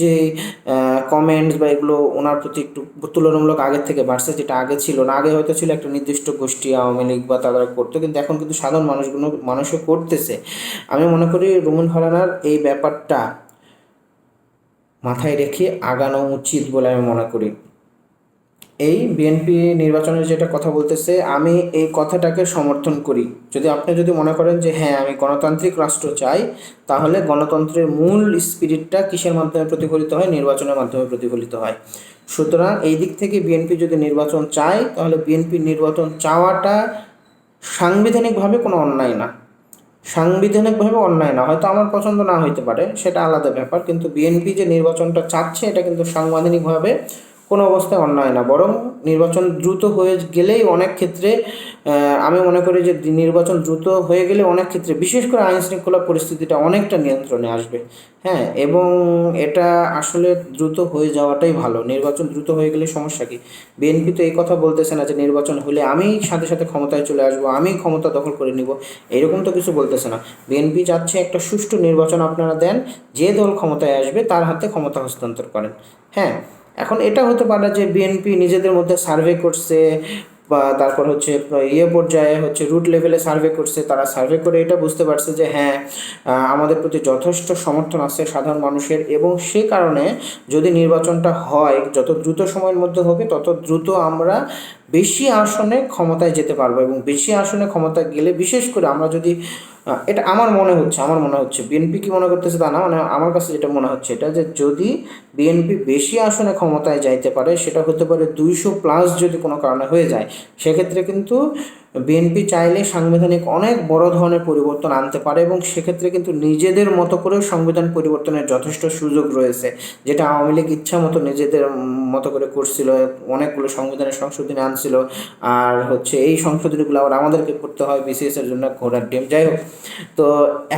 যে কমেন্টস বা এগুলো ওনার প্রতি একটু তুলনামূলক আগের থেকে বাড়ছে, যেটা আগে ছিল না। আগে হয়তো ছিল একটা নির্দিষ্ট গোষ্ঠী, আওয়ামী লীগ বা তারা করতো, কিন্তু এখন কিন্তু সাধারণ মানুষগুলো, মানুষও করতেছে। আমি মনে করি রুমুন ফারানার এই ব্যাপারটা মাথায় রেখে আগানো উচিত বলে আমি মনে করি। এই বিএনপি নির্বাচনের যেটা কথা বলতেছে, আমি এই কথাটাকে সমর্থন করি। যদি আপনি যদি মনে করেন যে হ্যাঁ আমি গণতান্ত্রিক রাষ্ট্র চাই, তাহলে গণতন্ত্রের মূল স্পিরিটটা কিসের মাধ্যমে প্রতিফলিত হয়? নির্বাচনের মাধ্যমে প্রতিফলিত হয়। সুতরাং এই দিক থেকে বিএনপি যদি নির্বাচন চায়, তাহলে বিএনপি নির্বাচন চাওয়াটা সাংবিধানিকভাবে কোনো অন্যায় না। সাংবিধানিকভাবে অন্যায় না। হয়তো আমার পছন্দ না হইতে পারে, সেটা আলাদা ব্যাপার। কিন্তু বিএনপি যে নির্বাচনটা চাচ্ছে, এটা কিন্তু সাংবিধানিকভাবে কোনো অবস্থায় অন্যায় না। বরং নির্বাচন দ্রুত হয়ে গেলেই অনেক ক্ষেত্রে আমি মনে করি যে নির্বাচন দ্রুত হয়ে গেলে অনেক ক্ষেত্রে, বিশেষ করে আইন শৃঙ্খলা পরিস্থিতিটা অনেকটা নিয়ন্ত্রণে আসবে। হ্যাঁ এবং এটা আসলে দ্রুত হয়ে যাওয়াটাই ভালো। নির্বাচন দ্রুত হয়ে গেলে সমস্যা কী? বিএনপি তো এই কথা বলতেছে না যে নির্বাচন হলে আমি সাথে সাথে ক্ষমতায় চলে আসব, আমি ক্ষমতা দখল করে নিব, এরকম তো কিছু বলতেছে না। বিএনপি চাচ্ছে একটা সুষ্ঠু নির্বাচন আপনারা দেন, যে দল ক্ষমতায় আসবে তার হাতে ক্ষমতা হস্তান্তর করেন। হ্যাঁ এখন এটা হতে পারে যে বিএনপি নিজেদের মধ্যে সার্ভে করছে, বা তারপর হচ্ছে ইয়ে পর্যায়ে হচ্ছে রুট লেভেলে সার্ভে করছে, তারা সার্ভে করে এটা বুঝতে পারছে যে হ্যাঁ আমাদের প্রতি যথেষ্ট সমর্থন আছে সাধারণ মানুষের এবং সে কারণে যদি নির্বাচনটা হয়, যত দ্রুত সময়ের মধ্যে হবে, তত দ্রুত আমরা বেশি আসনে ক্ষমতায় যেতে পারব এবং বেশি আসনে ক্ষমতায় গেলে বিশেষ করে আমরা যদি এটা আমার মনে হচ্ছে, আমার মনে হচ্ছে বিএনপি কি মনে করতেছে তা না মানে আমার কাছে যেটা মনে হচ্ছে এটা যে যদি বিএনপি বেশি আসনে ক্ষমতায় যাইতে পারে, সেটা হতে পারে দুইশো প্লাস যদি কোনো কারণে হয়ে যায়, সেক্ষেত্রে কিন্তু বিএনপি চাইলে সাংবিধানিক অনেক বড় ধরনের পরিবর্তন আনতে পারে এবং সেক্ষেত্রে কিন্তু নিজেদের মতো করেও সংবিধান পরিবর্তনের যথেষ্ট সুযোগ রয়েছে। যেটা আওয়ামী লীগ ইচ্ছা মতো নিজেদের মতো করে করছিল, অনেকগুলো সংবিধানের সংশোধনী আনছিল আর হচ্ছে এই সংশোধনীগুলো আবার আমাদেরকে করতে হয় বিসিএস এর জন্য ঘোড়ার ডিম। যাই হোক, তো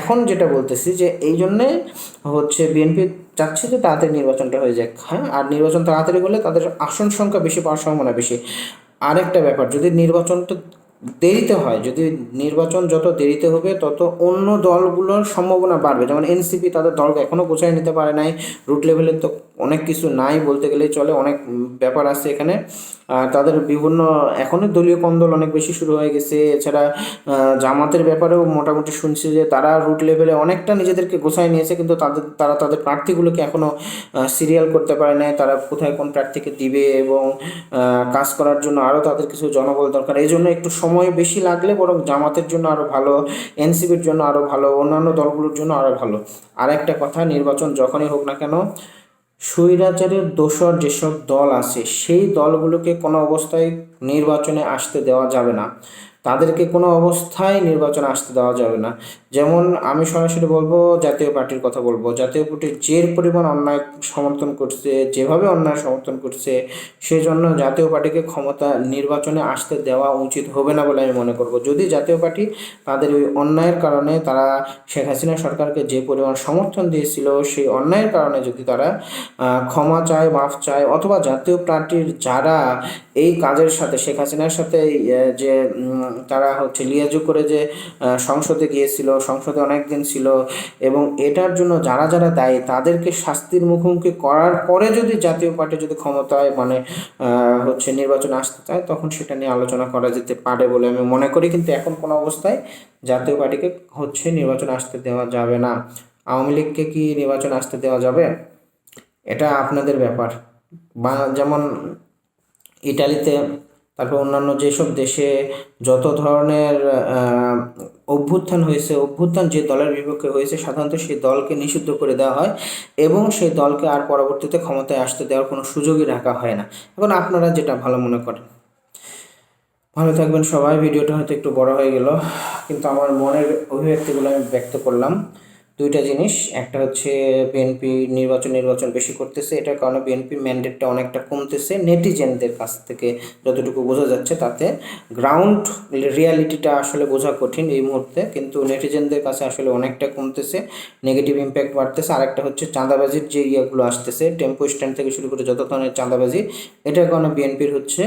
এখন যেটা বলতেছি যে এই জন্যে হচ্ছে বিএনপি চাচ্ছে যে তাড়াতাড়ি নির্বাচনটা হয়ে যাক। হ্যাঁ আর নির্বাচন তাড়াতাড়ি হলে তাদের আসন সংখ্যা বেশি, পাওয়ার সম্ভাবনা বেশি। আরেকটা ব্যাপার, যদি নির্বাচনটা দেরিতে হয়। যদি নির্বাচন যত দেরিতে হবে, তত অন্য দলগুলোর সম্ভাবনা বাড়বে। যেমন এনসিপি তাদের দলকে এখনও গোছায় নিতে পারে নাই। রুট লেভেলে তো অনেক কিছু নাই বলতে গেলেই চলে। অনেক ব্যাপার আছে এখানে। তাদের বিভিন্ন, এখনও দলীয় কন্দল অনেক বেশি শুরু হয়ে গেছে। এছাড়া জামাতের ব্যাপারেও মোটামুটি শুনছি যে তারা রুট লেভেলে অনেকটা নিজেদেরকে গোছায় নিয়েছে। কিন্তু তাদের, তারা তাদের প্রার্থীগুলোকে এখনও সিরিয়াল করতে পারে নাই। তারা কোথায় কোন প্রার্থীকে দিবে এবং কাজ করার জন্য আরও তাদের কিছু জনবল দরকার। এই জন্য একটু বেশি লাগলে বরং জামাতের জন্য আরও ভালো, এনসিপির জন্য আরও ভালো, অন্যান্য দলগুলোর জন্য আরও ভালো। আর একটা কথা, নির্বাচন যখনই হোক না কেন, স্বৈরাচারের দোষর যেসব দল আছে, সেই দলগুলোকে কোনো অবস্থায় নির্বাচনে আসতে দেওয়া যাবে না। তাদেরকে কোনো অবস্থায় নির্বাচনে আসতে দেওয়া যাবে না। যেমন আমি সরাসরি বলব, জাতীয় পার্টির কথা বলব। জাতীয় পার্টির যে পরিমাণ অন্যায় সমর্থন করছে, যেভাবে অন্যায় সমর্থন করছে, সেজন্য জাতীয় পার্টিকে ক্ষমতা নির্বাচনে আসতে দেওয়া উচিত হবে না বলে আমি মনে করব। যদি জাতীয় পার্টি তাদের ওই অন্যায়ের কারণে তারা শেখ হাসিনা সরকারকে যে পরিমাণ সমর্থন দিয়েছিল, সেই অন্যায়ের কারণে যদি তারা ক্ষমা চায়, মাফ চায়, অথবা জাতীয় পার্টির যারা এই কাজের সাথে, শেখ হাসিনার সাথে যে তারা হচ্ছে লিয়াজু করে যে সংসদে গিয়েছিল, সংসদে অনেক দিন ছিল এবং এটার জন্য যারা যারা দায়ী তাদেরকে শাস্তির মুখোমুখি করার পরে যদি জাতীয় পার্টি যদি ক্ষমতায় মানে হচ্ছে নির্বাচন আসতে চায় তখন সেটা নিয়ে আলোচনা করা যেতে পারে বলে আমি মনে করি। কিন্তু এখন কোনো অবস্থায় জাতীয় পার্টিকে হচ্ছে নির্বাচন আসতে দেওয়া যাবে না। আওয়ামী লীগকে কি নির্বাচন আসতে দেওয়া যাবে? এটা আপনাদের ব্যাপার। বা যেমন ইটালিতে তারপর অন্যান্য যেসব দেশে যত ধরনের অভ্যুত্থান হয়েছে, অভ্যুত্থান যে দলের বিপক্ষে হয়েছে, সাধারণত সেই দলকে নিষিদ্ধ করে দেওয়া হয় এবং সেই দলকে আর পরবর্তীতে ক্ষমতায় আসতে দেওয়ার কোনো সুযোগই রাখা হয় না। এখন আপনারা যেটা ভালো মনে করেন। ভালো থাকবেন সবাই, ভিডিওটা হয়তো একটু বড় হয়ে গেল, কিন্তু আমার মনের অভিব্যক্তিগুলো আমি ব্যক্ত করলাম। দুইটা জিনিস। একটা হচ্ছে বিএনপি নির্বাচন নির্বাচন বেশি করতেছে। এটার কারণে বিএনপির ম্যান্ডেটটা অনেকটা কমতেছে। নেটিজেনদের কাছ থেকে যতটুকু বোঝা যাচ্ছে তাতে গ্রাউন্ড রিয়ালিটিটা আসলে বোঝা কঠিন এই মুহূর্তে। কিন্তু নেটিজেনদের কাছে আসলে অনেকটা কমতেছে নেগেটিভ ইম্প্যাক্ট বাড়তেছে। আরেকটা হচ্ছে চাঁদাবাজির যে ইয়েগুলো আসতেছে টেম্পো স্ট্যান্ড থেকে শুরু করে যত ধরনের চাঁদাবাজি, এটার কারণে বিএনপির হচ্ছে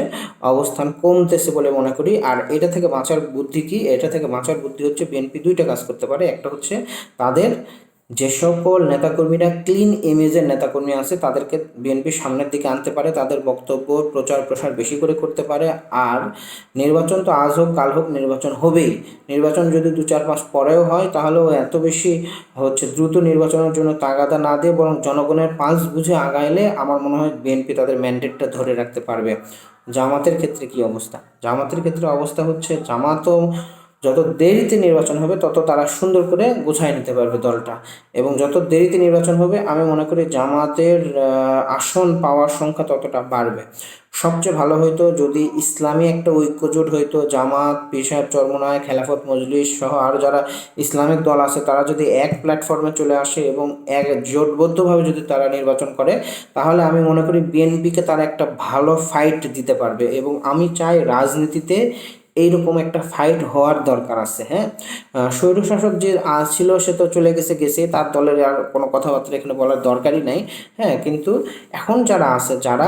অবস্থান কমতেছে বলে মনে করি। আর এটা থেকে বাঁচার বুদ্ধি কি? এটা থেকে বাঁচার বুদ্ধি হচ্ছে বিএনপি দুইটা কাজ করতে পারে। একটা হচ্ছে তাদের যে সকল নেতাকর্মীরা ক্লিন ইমেজের নেতাকর্মী আছে, তাদেরকে বিএনপি সামনের দিকে আনতে পারে, তাদের বক্তব্য, প্রচার প্রসার বেশি করে করতে পারে, আর নির্বাচন তো আজ হোক, কাল হোক, নির্বাচন হবেই। নির্বাচন যদি দু চার মাস পরেও হয়, তাহলেও এত বেশি হচ্ছে দ্রুত নির্বাচনের জন্য তাগাদা না দিয়ে বরং জনগণের পাঁচ বুঝে আগাইলে আমার মনে হয় বিএনপি তাদের ম্যান্ডেটটা ধরে রাখতে পারবে। জামাতের ক্ষেত্রে কি অবস্থা? জামাতের ক্ষেত্রে অবস্থা হচ্ছে, জামাতও যত দেরিতে নির্বাচন হবে, তত তারা সুন্দর করে গুছায় নিতে পারবে দলটা। এবং যত দেরিতে নির্বাচন হবে, আমি মনে করি জামাতের আসন পাওয়ার সংখ্যা ততটা বাড়বে। সবচেয়ে ভালো হইতো যদি ইসলামী একটা ঐক্যজোট হইতো জামাত পিসাব চরমনায় খেলাফত, মজলিস সহ আরও যারা ইসলামিক দল আছে, তারা যদি এক প্ল্যাটফর্মে চলে আসে এবং এক জোটবদ্ধভাবে যদি তারা নির্বাচন করে, তাহলে আমি মনে করি বিএনপিকে তারা একটা ভালো ফাইট দিতে পারবে। এবং আমি চাই রাজনীতিতে এইরকম একটা ফাইট হওয়ার দরকার আছে হ্যাঁ? স্বৈরশাসক যে ছিল, সে তো চলে গেছে গেছে, তার দলের আর কোনো কথাবার্তা এখানে বলার দরকারই নাই হ্যাঁ? কিন্তু এখন যারা আছে, যারা